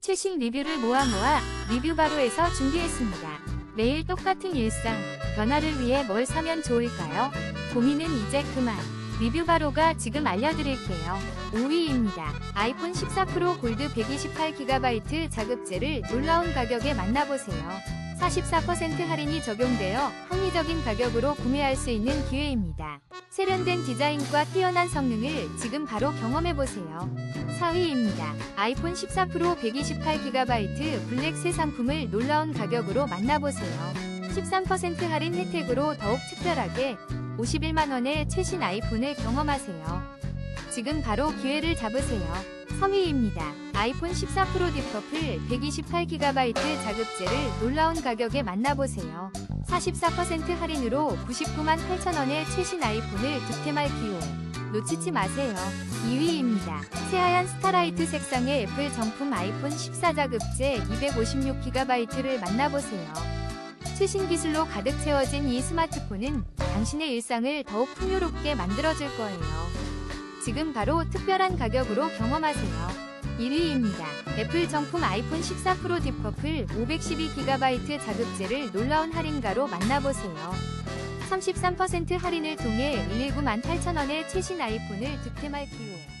최신 리뷰를 모아 모아 리뷰 바로에서 준비했습니다. 매일 똑같은 일상, 변화를 위해 뭘 사면 좋을까요? 고민은 이제 그만. 리뷰 바로가 지금 알려드릴게요. 5위입니다. 아이폰 14 프로 골드 128GB 자급제를 놀라운 가격에 만나보세요. 44% 할인이 적용되어 합리적인 가격으로 구매할 수 있는 기회입니다. 세련된 디자인과 뛰어난 성능을 지금 바로 경험해보세요. 4위입니다. 아이폰 14 프로 128GB 블랙 새 상품을 놀라운 가격으로 만나보세요. 13% 할인 혜택으로 더욱 특별하게 51만원의 최신 아이폰을 경험하세요. 지금 바로 기회를 잡으세요. 3위입니다. 아이폰 14 프로 딥퍼플 128GB 자급제를 놀라운 가격에 만나보세요. 44% 할인으로 99만 8천원의 최신 아이폰을 득템할 기회. 놓치지 마세요. 2위입니다. 새하얀 스타라이트 색상의 애플 정품 아이폰 14 자급제 256GB를 만나보세요. 최신 기술로 가득 채워진 이 스마트폰은 당신의 일상을 더욱 풍요롭게 만들어줄 거예요. 지금 바로 특별한 가격으로 경험하세요. 1위입니다. 애플 정품 아이폰 14 프로 딥퍼플 512GB 자급제를 놀라운 할인가로 만나보세요. 33% 할인을 통해 119만 8천원의 최신 아이폰을 득템할 기회.